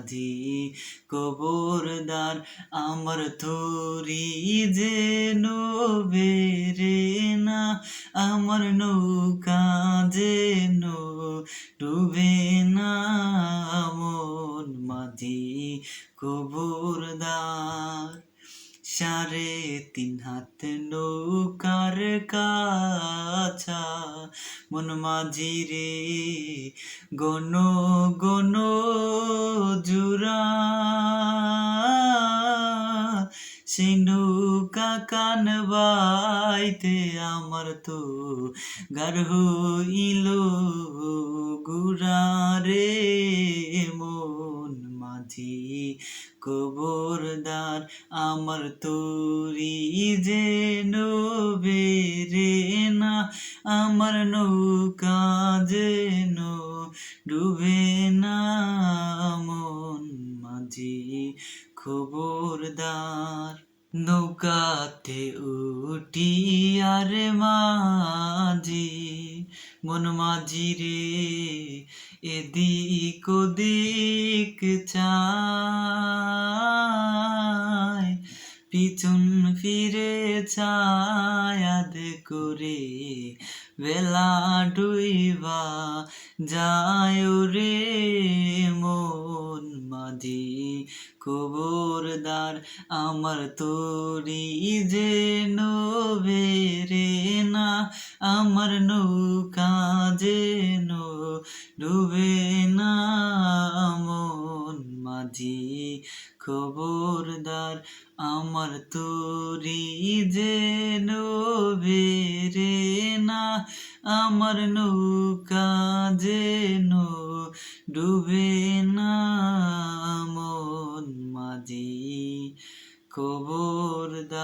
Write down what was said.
মাঝি কবরদার আমার থরি যে বেরে না, আমার নৌকা যে ডুবে না। মন মাঝি কবরদার সাড়ে তিন হাত নৌকার কাছা। মন মাঝি রে গন জুরা সেই কান বাইতে আমার তো গার ইলো গুড়া রে মন মাঝি। কবরদার আমার তোরি যে বেরে না, আমার নৌকা যেন ডুবে না। খবরদার নৌকাতে উঠি আর মাঝি, মন মাঝি রে, এদিক ওদিক চায় পিছন ফিরে ছায়াদ করে বেলা ডুইবা যায় রে। মাঝি কবরদার আমার তোরি যে বেরে না, আমার নৌকা যেন ডুবে না, মন মাঝি খবরদার আমার তোরি যে বেরে না, আমার নৌকা যেন ডুবে না। খবরদার